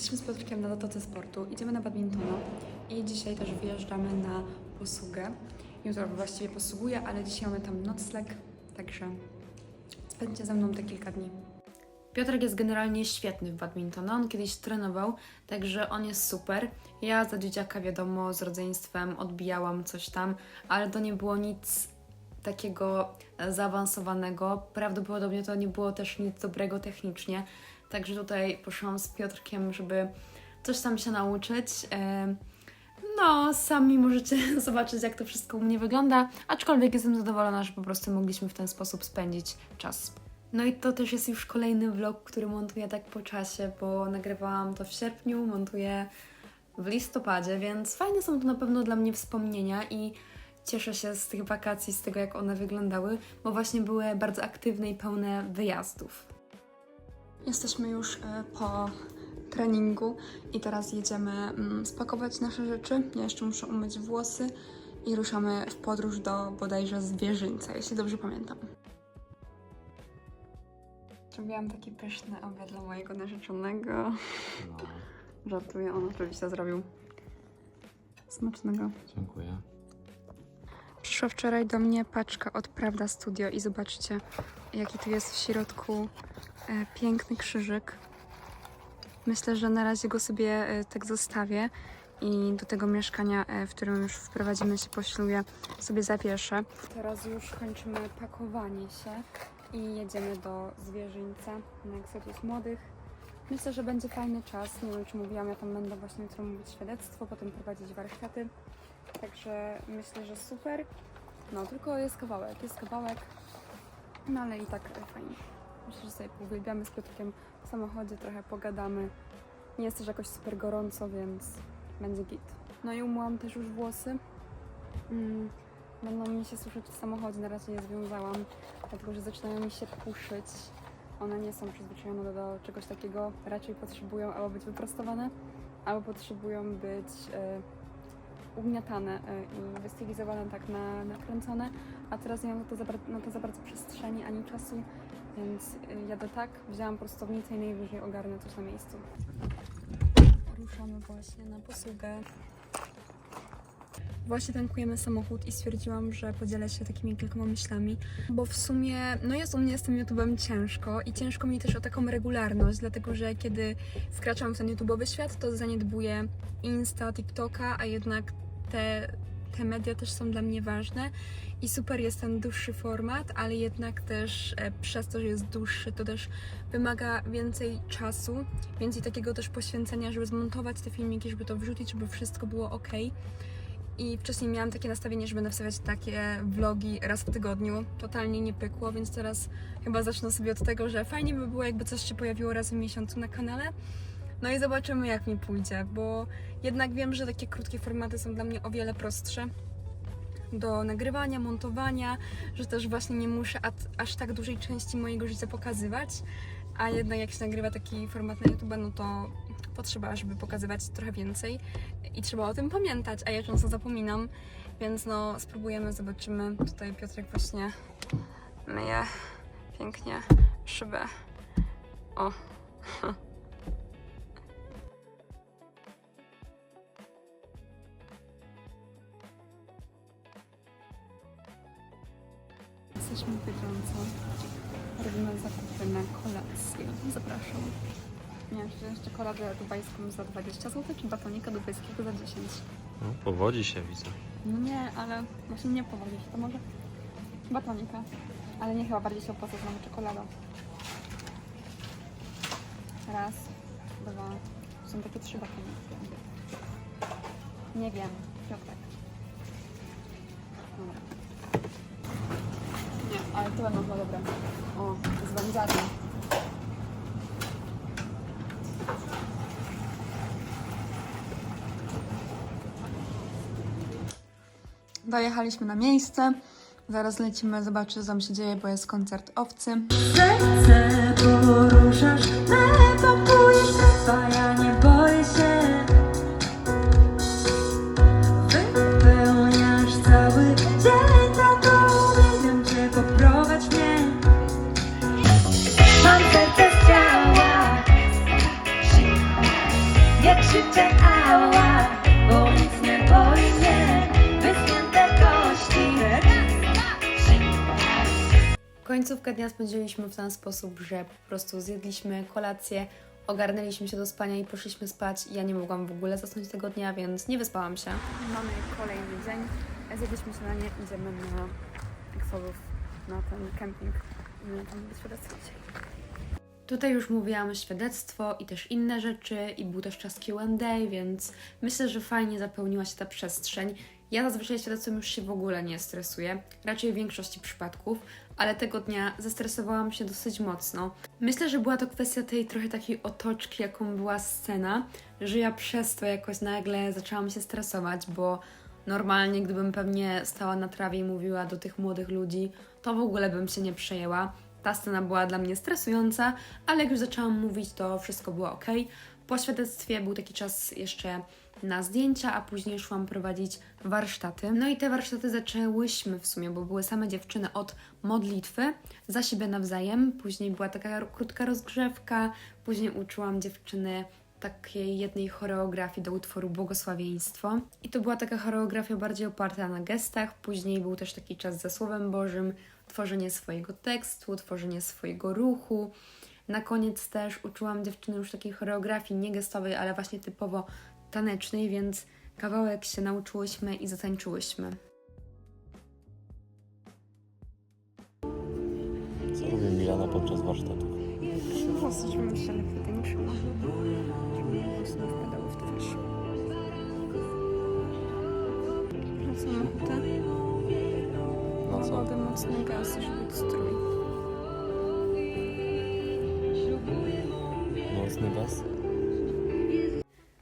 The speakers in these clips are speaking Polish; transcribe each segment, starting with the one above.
Jesteśmy z Piotrkiem na Zatoce Sportu, idziemy na badmintona i dzisiaj też wyjeżdżamy na posługę. Jutro właściwie posługuję, ale dzisiaj mamy tam nocleg, także spędźcie ze mną te kilka dni. Piotrek jest generalnie świetny w badmintona, on kiedyś trenował, także on jest super. Ja za dzieciaka wiadomo z rodzeństwem odbijałam coś tam, ale to nie było nic takiego zaawansowanego. Prawdopodobnie to nie było też nic dobrego technicznie. Także tutaj poszłam z Piotrkiem, żeby coś tam się nauczyć. E, No, sami możecie zobaczyć, jak to wszystko u mnie wygląda, aczkolwiek jestem zadowolona, że po prostu mogliśmy w ten sposób spędzić czas. No i to też jest już kolejny vlog, który montuję tak po czasie, bo nagrywałam to w sierpniu, montuję w listopadzie, więc fajne są to na pewno dla mnie wspomnienia i cieszę się z tych wakacji, z tego jak one wyglądały, bo właśnie były bardzo aktywne i pełne wyjazdów. Jesteśmy już e, po treningu i teraz jedziemy mm, spakować nasze rzeczy. Ja jeszcze muszę umyć włosy i ruszamy w podróż do bodajże zwierzyńca, jeśli dobrze pamiętam. Zrobiłam taki pyszny obiad dla mojego narzeczonego. No, Żartuję, on oczywiście zrobił. Smacznego. dziękuję. Przyszła wczoraj do mnie paczka od Prawda Studio i zobaczcie, jaki tu jest w środku piękny krzyżyk. Myślę, że na razie go sobie e, tak zostawię i do tego mieszkania, e, w którym już wprowadzimy się po ślubie, sobie zapieszę. Teraz już kończymy pakowanie się i jedziemy do zwierzyńca na Exodus Młodych. Myślę, że będzie fajny czas. Nie wiem, czy mówiłam, ja tam będę właśnie jutro mówić świadectwo, potem prowadzić warsztaty. Także myślę, że super. No, tylko jest kawałek, jest kawałek. No ale i tak e, fajnie. Myślę, że sobie uwielbiamy z Piotrkiem w samochodzie, trochę pogadamy. Nie jest też jakoś super gorąco, więc będzie git. No i umyłam też już włosy. Mm, będą mi się suszyć w samochodzie, na razie je związałam, dlatego że zaczynają mi się puszyć. One nie są przyzwyczajone do, do czegoś takiego, raczej potrzebują albo być wyprostowane, albo potrzebują być e, ugniatane e, i wystylizowane, tak na, nakręcone, a teraz nie mam na to, za, na to za bardzo przestrzeni ani czasu, więc e, jadę tak, wzięłam prostownicę i najwyżej ogarnę coś na miejscu. Ruszamy właśnie na posługę. Właśnie tankujemy samochód i stwierdziłam, że podzielę się takimi kilkoma myślami, bo w sumie, no jest u mnie z tym YouTube'em ciężko i ciężko mi też o taką regularność, dlatego że kiedy wkraczam w ten YouTube'owy świat, to zaniedbuję Insta, TikToka, a jednak te, te media też są dla mnie ważne i super jest ten dłuższy format, ale jednak też e, przez to, że jest dłuższy, to też wymaga więcej czasu, więcej takiego też poświęcenia, żeby zmontować te filmiki, żeby to wrzucić, żeby wszystko było ok. I wcześniej miałam takie nastawienie, że będę takie vlogi raz w tygodniu. Totalnie nie pykło, więc teraz chyba zacznę sobie od tego, że fajnie by było, jakby coś się pojawiło raz w miesiącu na kanale. No i zobaczymy, jak mi pójdzie, bo jednak wiem, że takie krótkie formaty są dla mnie o wiele prostsze do nagrywania, montowania, że też właśnie nie muszę aż tak dużej części mojego życia pokazywać, a jednak jak się nagrywa taki format na YouTube, no to potrzeba, żeby pokazywać trochę więcej i trzeba o tym pamiętać, a ja często zapominam, więc no spróbujemy, zobaczymy. Tutaj Piotrek właśnie myje pięknie szybę. O. Jesteśmy Biedronce. Robimy zakupy na kolację. Zapraszam. Nie, wziąć czekoladę dubajską za 20 zł, czy batonika dubajskiego za 10. No, powodzi się widzę. No nie, ale właśnie nie powodzi się. To może batonika. Ale nie chyba bardziej się opłaca znowu czekolada. Raz, dwa. Są takie trzy batoniki. Nie wiem. Piotrek. Dobra. Ale to będą chyba dobre. O, z wędzarzem. Dojechaliśmy na miejsce. Zaraz lecimy zobaczyć, co tam się dzieje, bo jest koncert owcy. Serce poruszasz, me Nie krzyczę ała, bo nic nie boli mnie Wyschnięte kości Końcówkę dnia spędziliśmy w ten sposób, że po prostu zjedliśmy kolację, ogarnęliśmy się do spania i poszliśmy spać. Ja nie mogłam w ogóle zasnąć tego dnia, więc nie wyspałam się. Mamy kolejny dzień. Zjedliśmy śniadanie, idziemy na Kwolów, na ten kemping i tam będzie się Tutaj już mówiłam świadectwo i też inne rzeczy i był też czas Q&A, więc myślę, że fajnie zapełniła się ta przestrzeń. Ja zazwyczaj świadectwem już się w ogóle nie stresuję, raczej w większości przypadków, ale tego dnia zestresowałam się dosyć mocno. Myślę, że była to kwestia tej trochę takiej otoczki, jaką była scena, że ja przez to jakoś nagle zaczęłam się stresować, bo normalnie gdybym pewnie stała na trawie i mówiła do tych młodych ludzi, to w ogóle bym się nie przejęła. Ta scena była dla mnie stresująca, ale jak już zaczęłam mówić, to wszystko było ok. Po świadectwie był taki czas jeszcze na zdjęcia, a później szłam prowadzić warsztaty. No i te warsztaty zaczęłyśmy w sumie, bo były same dziewczyny od modlitwy za siebie nawzajem. Później była taka krótka rozgrzewka, później uczyłam dziewczyny takiej jednej choreografii do utworu Błogosławieństwo. I to była taka choreografia bardziej oparta na gestach. Później był też taki czas za Słowem Bożym, tworzenie swojego tekstu, tworzenie swojego ruchu. Na koniec też uczyłam dziewczyny już takiej choreografii nie gestowej, ale właśnie typowo tanecznej, więc kawałek się nauczyłyśmy i zatańczyłyśmy. Co robi Milana podczas warsztatów? Włosy, żebym się lepiej tańczyła. Żeby włosy nie wpadały w twarz. Wracam ochotę. Na co? Wodę mocny gaz, żeby strój. Mocny gaz?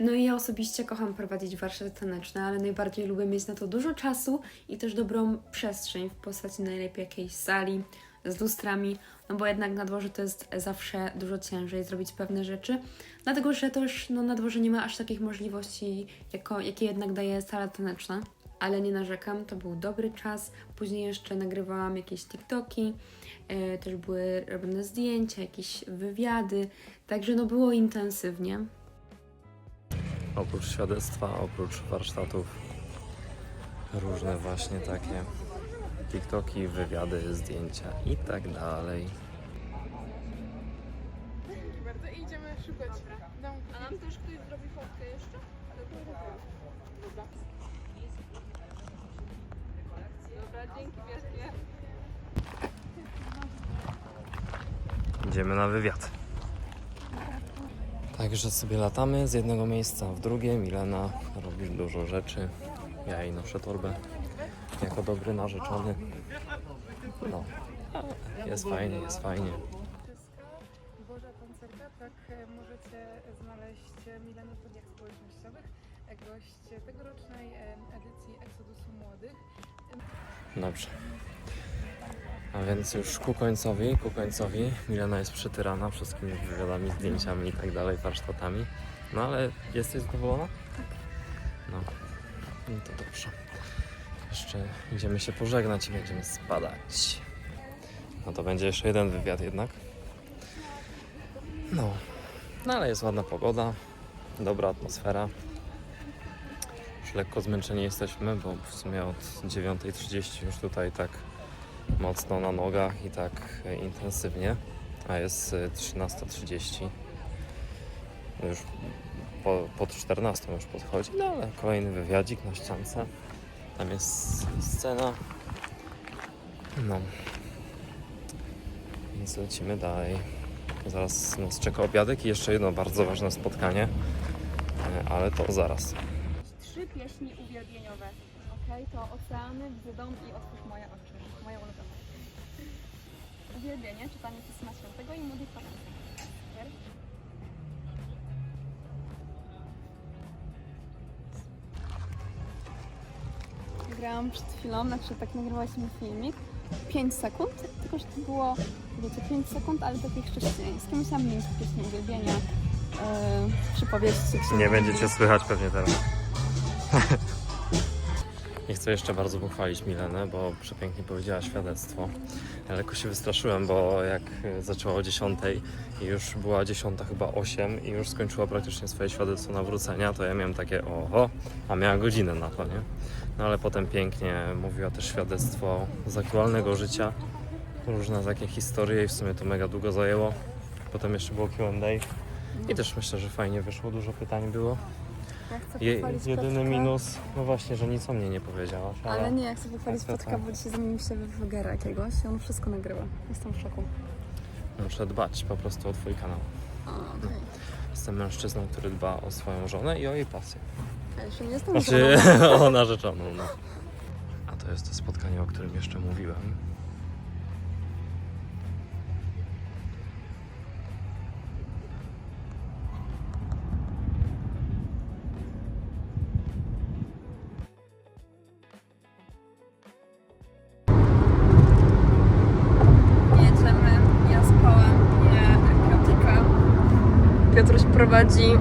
No i ja osobiście kocham prowadzić warsztaty taneczne, ale najbardziej lubię mieć na to dużo czasu i też dobrą przestrzeń w postaci najlepiej jakiejś sali z lustrami, no bo jednak na dworze to jest zawsze dużo ciężej zrobić pewne rzeczy, dlatego że też no, na dworze nie ma aż takich możliwości, jako, jakie jednak daje sala taneczna. Ale nie narzekam, to był dobry czas. Później jeszcze nagrywałam jakieś TikToki, e, też były robione zdjęcia, jakieś wywiady, także no było intensywnie. Oprócz świadectwa, oprócz warsztatów, różne właśnie takie TikToki, wywiady, zdjęcia i tak dalej. Dzięki wielkie. Idziemy na wywiad. Także sobie latamy z jednego miejsca w drugie. Milena robi dużo rzeczy. Ja jej noszę torbę jako dobry narzeczony. No, jest fajnie, jest fajnie. Boża Tancerka, tak e, możecie znaleźć Milenę w mediach społecznościowych, e, gość tegorocznej edycji Exodusu Młodych. Dobrze. A więc już ku końcowi, ku końcowi. Milena jest przytyrana wszystkimi wywiadami, zdjęciami i tak dalej, warsztatami. No ale jesteś zadowolona? Tak. No, no to dobrze. Jeszcze idziemy się pożegnać i będziemy spadać. No to będzie jeszcze jeden wywiad jednak. No, no ale jest ładna pogoda, dobra atmosfera. Lekko zmęczeni jesteśmy, bo w sumie od 9.30 już tutaj tak mocno na nogach i tak e, intensywnie, a jest e, 13.30. Już po, pod 14 już podchodzi, no ale kolejny wywiadzik na ściance. Tam jest scena. No. Więc lecimy dalej. Zaraz nas czeka obiadek i jeszcze jedno bardzo ważne spotkanie, e, ale to zaraz. Pieśni uwielbieniowe. Ok, to Oceany, Wzydom i Otwórz moje oczy. Moje ulubione. Uwielbienie, czytanie Pisma Świętego i modlitwa. Grałam przed chwilą, znaczy tak nagrywałyśmy filmik. 5 sekund, tylko że to było, wiecie, 5 sekund, ale takie chrześcijańskie. Musiałam mieć pieśni uwielbienia, yy, przypowieści. Nie będziecie słychać pewnie teraz. Nie chcę jeszcze bardzo pochwalić Milenę, bo przepięknie powiedziała świadectwo. Ja lekko się wystraszyłem, bo jak zaczęła o 10 i już była 10 chyba 8 i już skończyła praktycznie swoje świadectwo nawrócenia, to ja miałem takie oho, a miała godzinę na to, nie? No ale potem pięknie mówiła też świadectwo z aktualnego życia różne takie historie i w sumie to mega długo zajęło. Potem jeszcze było Q&A i też myślę, że fajnie wyszło, dużo pytań było. Ja chcę Je, pochwalić jedyny Piotrka. minus, no właśnie, że nic o mnie nie powiedziałaś, ale, Ale nie, ja chcę pochwalić Co, co? Piotrka, bo dzisiaj zamienił się w vlogera jakiegoś i on wszystko nagrywa. Jestem w szoku. muszę dbać po prostu o twój kanał. A, okej. Jestem mężczyzną, który dba o swoją żonę i o jej pasję. Ja jeszcze nie jestem Znaczy żoną. o narzeczoną, no. A to jest to spotkanie, o którym jeszcze mówiłem. Prowadzi.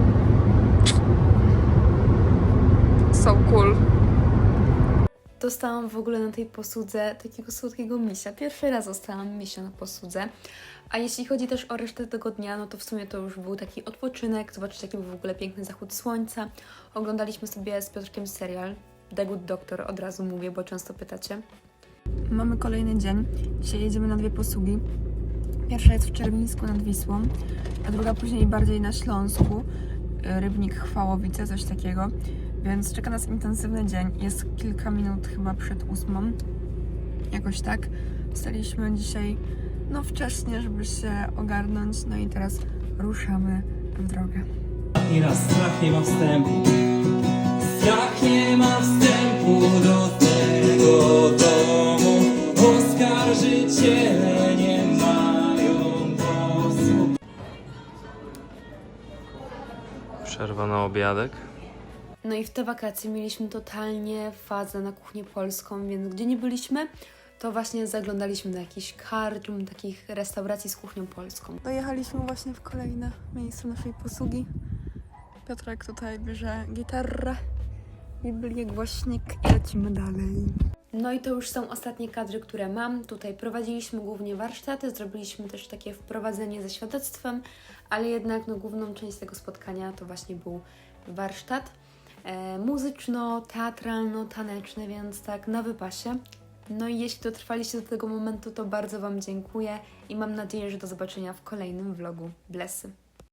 So cool. Dostałam w ogóle na tej posłudze takiego słodkiego misia. Pierwszy raz dostałam misia na posłudze. A jeśli chodzi też o resztę tego dnia, no to w sumie to już był taki odpoczynek. Zobaczcie, jaki był w ogóle piękny zachód słońca. Oglądaliśmy sobie z Piotrkiem serial The Good Doctor, od razu mówię, bo często pytacie. Mamy kolejny dzień. Dzisiaj jedziemy na dwie posługi. Pierwsza jest w Czerwińsku nad Wisłą, a druga później bardziej na Śląsku. y, Rybnik Chwałowice, coś takiego. Więc czeka nas intensywny dzień. Jest kilka minut chyba przed ósmą. Jakoś tak. Wstaliśmy dzisiaj no wcześnie, żeby się ogarnąć. No i teraz ruszamy w drogę. I raz strach nie ma wstępu Strach nie ma wstępu do tego domu Oskarżyciele nie Przerwa na obiadek. No i w te wakacje mieliśmy totalnie fazę na kuchnię polską, więc gdzie nie byliśmy, to właśnie zaglądaliśmy do jakichś karczm, takich restauracji z kuchnią polską. Dojechaliśmy właśnie w kolejne miejsce naszej posługi. Piotrek tutaj bierze gitarę, Biblię, głośnik i lecimy dalej. No i to już są ostatnie kadry, które mam. Tutaj prowadziliśmy głównie warsztaty, zrobiliśmy też takie wprowadzenie ze świadectwem, ale jednak no, główną część tego spotkania to właśnie był warsztat e, muzyczno-teatralno-taneczny, więc tak na wypasie. No i jeśli dotrwaliście do tego momentu, to bardzo Wam dziękuję i mam nadzieję, że do zobaczenia w kolejnym vlogu. Blessy.